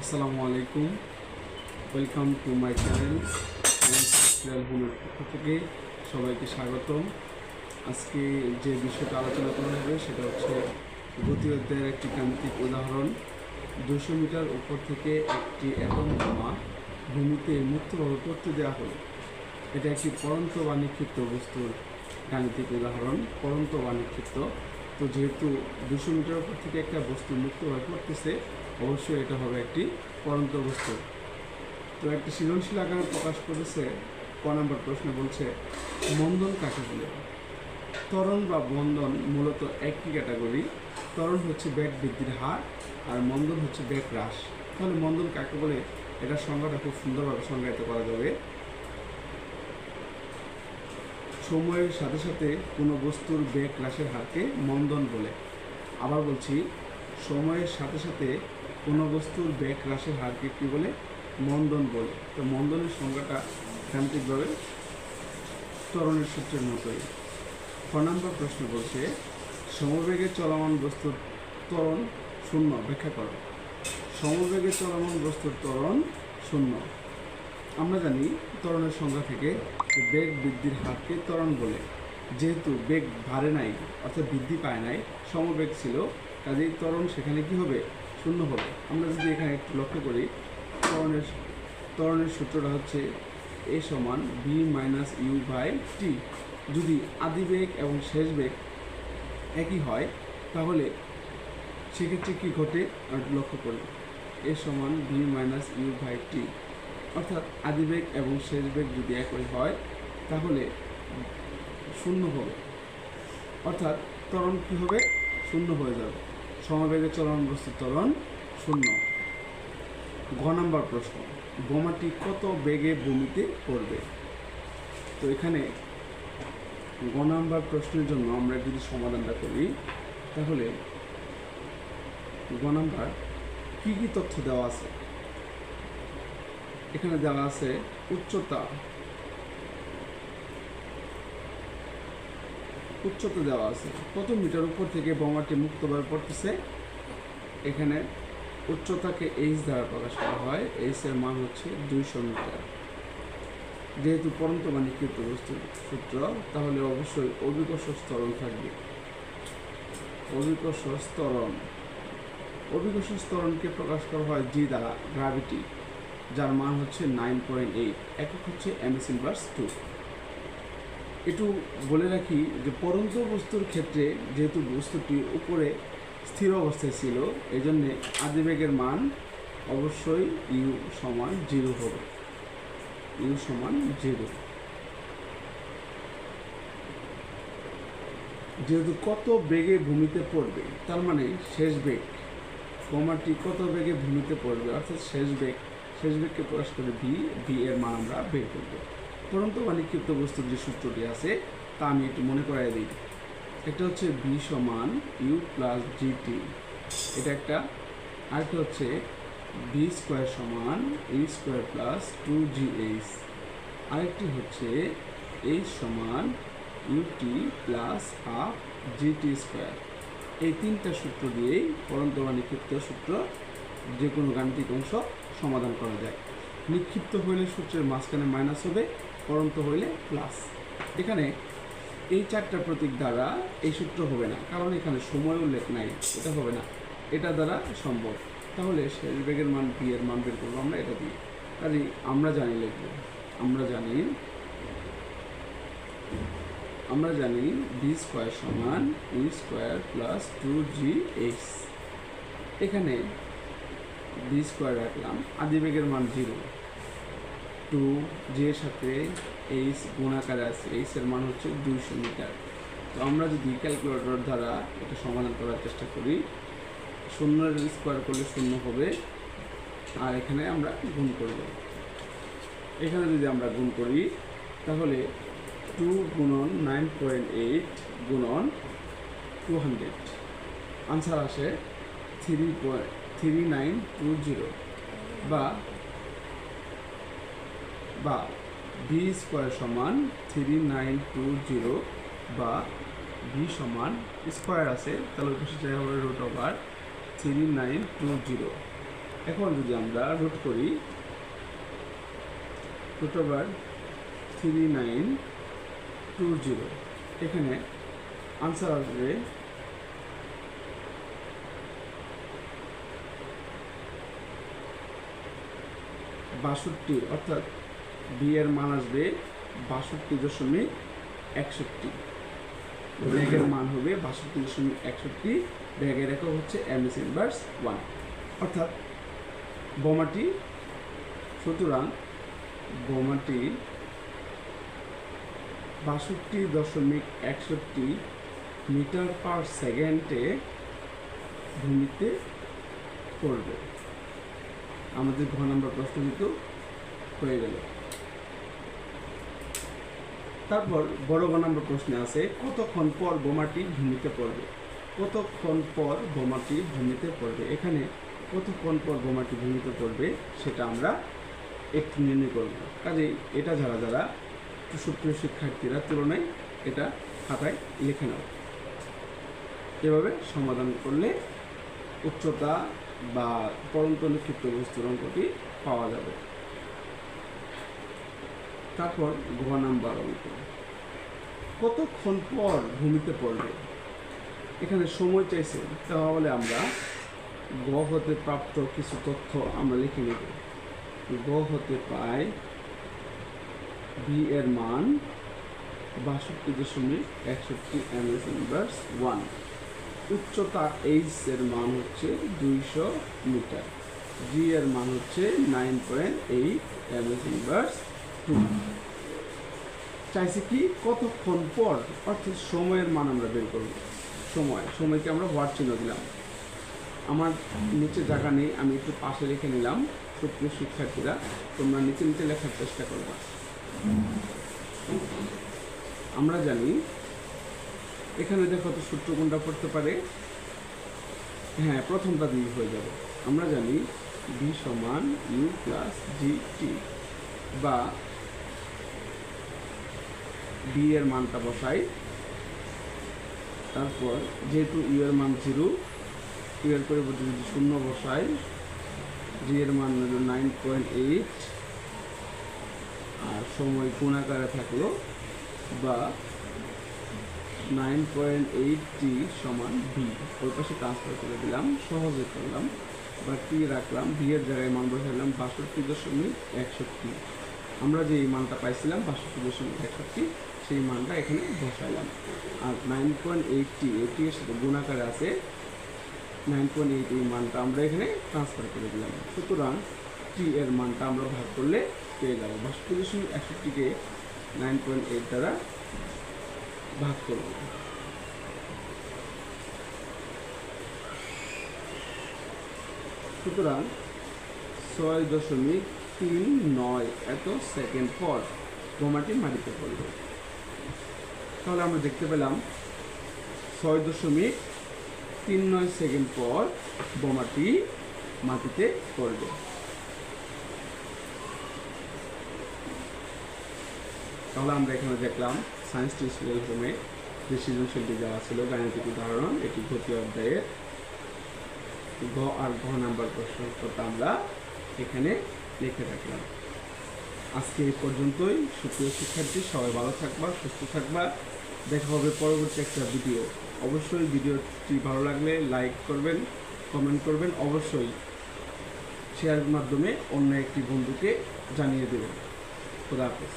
আসসালামু আলাইকুম। Welcome to my channel পক্ষ থেকে সবাইকে স্বাগতম। আজকে যে বিষয়টা আলোচনা করা হবে সেটা হচ্ছে গতি অধ্যায়ের একটি গাণিতিক উদাহরণ। দুশো মিটার উপর থেকে একটি অ্যাটম বোমা ভূমিতে মুক্তভাবে পড়তে দেওয়া হলো। এটা একটি পরন্ত বা নিক্ষিপ্ত বস্তুর গাণিতিক উদাহরণ। পরন্ত বা নিক্ষিপ্ত তো যেহেতু দুশো মিটার উপর থেকে একটা বস্তু মুক্ত হয়ে পড়তেছে অবশ্যই এটা হবে একটি পরন্ত বস্তু। তো একটি সৃজনশীল আকারে প্রকাশ করেছে, ক নম্বর প্রশ্নে বলছে মন্দন কাকে বলে? ত্বরণ বা বন্ধন মূলত একই ক্যাটাগরি। ত্বরণ হচ্ছে ব্যাগ বৃদ্ধির হার আর মন্দন হচ্ছে ব্যাগ হ্রাস। তাহলে মন্দন কাকে বলে? এটার সংজ্ঞাটা খুব সুন্দরভাবে সংজ্ঞায়িত করা যাবে। সময়ের সাথে সাথে কোনো বস্তুর বেগ হ্রাসের হারকে মন্দন বলে। আবার বলছি, সময়ের সাথে সাথে কোনো বস্তুর বেগ হ্রাসের হারকে কী বলে? মন্দন বলে। তো মন্দনের সংজ্ঞাটা গাণিতিকভাবে ত্বরণের সূত্রের মতোই। খ নম্বর প্রশ্ন বলছে, সমবেগে চলমান বস্তুর ত্বরণ শূন্য। ব্যাখ্যা করো। সমবেগে চলমান বস্তুর ত্বরণ শূন্য। আমরা জানি ত্বরণের সংখ্যা থেকে বেগ বৃদ্ধির হারকে ত্বরণ বলে। যেহেতু বেগ বাড়ে নাই, অর্থাৎ বৃদ্ধি পায় নাই, সমবেগ ছিল, কাজেই ত্বরণ সেখানে কি হবে? শূন্য হবে। আমরা যদি এখানে একটু লক্ষ্য করি, ত্বরণের ত্বরণের সূত্রটা হচ্ছে এ সমান V minus U by T যদি আদি বেগ এবং শেষ বেগ একই হয়, তাহলে সেক্ষেত্রে কী ঘটে? লক্ষ্য করি এ সমান V minus U by T অর্থাৎ আদিবেগ এবং শেষ বেগ যদি একই হয়, তাহলে শূন্য হবে। অর্থাৎ ত্বরণ কী হবে? শূন্য হয়ে যাবে। সমবেগে চলন বস্তু ত্বরণ শূন্য। ঘ নাম্বার প্রশ্ন, বোমাটি কত বেগে ভূমিতে পড়বে? তো এখানে গ নাম্বার প্রশ্নের জন্য আমরা যদি সমাধানটা করি, তাহলে গ নাম্বার কী কী তথ্য দেওয়া আছে? এখানে দেওয়া আছে উচ্চতা। উচ্চতা দেওয়া আছে। কত মিটার উপর থেকে বোমাটি মুক্তভাবে পড়তেছে এখানে উচ্চতাকে এইচ দ্বারা প্রকাশ করা হয়। এইচ এর মান হচ্ছে দুইশো মিটার। যেহেতু পরন্ত মানিকৃত বস্তুর সূত্র, তাহলে অবশ্যই অভিকর্ষ স্তরণ থাকবে। অভিকর্ষ স্তরণ অভিকর্ষ স্তরণকে প্রকাশ করা হয় জি দ্বারা গ্রাভিটি যার মান হচ্ছে নাইন পয়েন্ট এইট একক হচ্ছে এমএস ইনভার্স টু একটু বলে রাখি যে পরন্ত বস্তুর ক্ষেত্রে যেহেতু বস্তুটি উপরে স্থির অবস্থায় ছিল এই জন্যে আদিবেগের মান অবশ্যই ইউ সমান জিরো হবে। ইউ সমান জিরো যেহেতু কত বেগে ভূমিতে পড়বে, তার মানে শেষ বেগ বোমাটি কত বেগে ভূমিতে পড়বে, অর্থাৎ শেষ বেগ শেষ বেগকে প্রকাশ করে ভি ভি এর মান আমরা বের করব। পরন্তু অনিক্ষিপ্ত বস্তুর যে সূত্রটি আছে, তা আমি একটু মনে করাই দিই। এটা হচ্ছে ভি সমান ইউ প্লাস জিটি এটা একটা, আরেকটা হচ্ছে ভি স্কোয়ার সমান U square plus two G H আরেকটি হচ্ছে এইচ সমান U T plus half G T square এই তিনটা সূত্র দিয়েই পরন্ত বা নিক্ষিপ্ত সূত্র যে কোনো গাণিতিক অংশ সমাধান করা যায়। নিক্ষিপ্ত হইলে সূত্রের মাঝখানে মাইনাস হবে, পরন্ত হইলে প্লাস এখানে এই চারটা প্রতীক দ্বারা এই সূত্র হবে না, কারণ এখানে সময় উল্লেখ নাই, এটা হবে না। এটা দ্বারা সম্ভব। তাহলে শেষ বেগের মান বি এর মান বের করব আমরা, এটা দিয়ে। কাজে আমরা জানি লিখব, আমরা জানি আমরা জানি বি স্কোয়ার সমান U square plus two G H এখানে বি স্কোয়ার রাখলাম আদিবেগের মান জিরো টু জি এর সাথে এইচ গুণাকারে আছে এইচ এর মান হচ্ছে দুইশো মিটার। তো আমরা যদি ক্যালকুলেটর দ্বারা এটা সমাধান করার চেষ্টা করি, শূন্যের স্কোয়ার করলে শূন্য হবে, আর এখানে আমরা গুণ করব। এখানে যদি আমরা গুণ করি, তাহলে টু গুণন নাইন পয়েন্ট এইট গুণন টু হান্ড্রেড আনসার আসে three point three nine two zero বা বা বি স্কোয়ার সমান থ্রি নাইন টু জিরো বা ভি সমান স্কোয়ার আছে, তাহলে পাশে যাই হবে root over three nine two zero এখন যদি আমরা রুট করি root over three nine two zero এখানে আনসার আসবে বাষট্টি, অর্থাৎ বি এর মান আসবে বাষট্টি দশমিক একষট্টি। ব্যাগের মান হবে বাষট্টি দশমিক একষট্টি ব্যাগের একক হচ্ছে এম এস ইনভার্স ওয়ান অর্থাৎ বোমাটি, সুতরাং বোমাটি বাষট্টি দশমিক একষট্টি মিটার পার সেকেন্ডে ভূমিতে পড়বে। আমাদের ঘ নম্বর প্রশ্ন কিন্তু হয়ে গেল। তারপর বড় ঘ নম্বর প্রশ্নে আছে, কতক্ষণ পর বোমাটি ভূমিতে পড়বে? কতক্ষণ পর বোমাটি ভূমিতে পড়বে? এখানে কতক্ষণ পর বোমাটি ভূমিতে পড়বে সেটা আমরা একটু নির্ণয় করব। কাজেই এটা যারা যারা সুপ্রিয় শিক্ষার্থীরা তুলনায় এটা খাতায় লিখে নাও। এভাবে সমাধান করলে উচ্চতা বা পরন্ত নিক্ষিপ্ত বস্তুর অঙ্কটি পাওয়া যাবে। তারপর ঘ নাম্বার অঙ্ক। কতক্ষণ পর ভূমিতে পড়বে? এখানে সময় চাইছে, তাহলে আমরা গ হতে প্রাপ্ত কিছু তথ্য আমরা লিখে নেব। গ হতে পাই বি এর মান বাষট্টি দশমিক একষট্টি এম এস ইনভার্স ওয়ান উচ্চতা এইচ এর মান হচ্ছে দুইশো মিটার। জি এর মান হচ্ছে nine point eight M S inverse two চাইছে কি কতক্ষণ পর, অর্থাৎ সময়ের মান আমরা বের করব। সময়, সময়কে আমরা হোয়াট চিহ্ন দিলাম। আমার নিচে জায়গা নেই, আমি একটু পাশে রেখে নিলাম। সুপ্রিয় শিক্ষার্থীরা, তোমরা নিচে নিচে লেখার চেষ্টা করবা। আমরা জানি এখানে দেখো তো সূত্র কোনটা পড়তে পারে? হ্যাঁ প্রথমটা দিয়ে হয়ে যাবে। আমরা জানি বি সমান ইউ প্লাস জি টি বা বি এর মানটা বসাই। তারপর যেহেতু ইউ এর মান জিরো ইউ এর পরিবর্তে যদি শূন্য বসাই জি এর মান হলো নাইন পয়েন্ট এইট আর সময় কোন আকারে থাকল? বা নাইন পয়েন্ট এইট টি সমান ভি ওই পাশে ট্রান্সফার করে দিলাম, সহজে করলাম। বা টি রাখলাম ভি এর জায়গায় মান বসাইলাম বাষট্টি দশমিক একষট্টি। আমরা যে মানটা পাইছিলাম, বাষট্টি দশমিক একষট্টি, সেই মানটা এখানে বসাইলাম। আর নাইন পয়েন্ট এইট টি এটি এর সাথে গুণাকারে আছে নাইন পয়েন্ট এইট এই মানটা আমরা এখানে ট্রান্সফার করে দিলাম। সুতরাং টি এর মানটা আমরা ভাগ করলে পেয়ে যাব। বাষট্টি দশমিক একষট্টিকে নাইন পয়েন্ট এইট দ্বারা ভাগ করব। সুতরাং ছয় দশমিক তিন নয় এত সেকেন্ড পর বোমাটি মাটিতে পড়বে তাহলে আমরা দেখতে পেলাম ছয় দশমিক তিন নয় সেকেন্ড পর বোমাটি মাটিতে পড়বে তাহলে আমরা এখানে দেখলাম সায়েন্স টিউটোরিয়াল রুমে যে সৃজনশীলটি দেওয়া ছিল। গাণিতিক উদাহরণ, এটি গতি অধ্যায়ের গ আর ঘ নাম্বার প্রশ্নটা আমরা এখানে লিখে রাখলাম আজকে এই পর্যন্তই। সুপ্রিয় শিক্ষার্থী, সবাই ভালো থাকবা, সুস্থ থাকবা। দেখা হবে পরবর্তী একটা ভিডিও অবশ্যই ভিডিওটি ভালো লাগলে লাইক করবেন কমেন্ট করবেন, অবশ্যই শেয়ারের মাধ্যমে অন্য একটি বন্ধুকে জানিয়ে দেবেন। খোদা হাফেজ।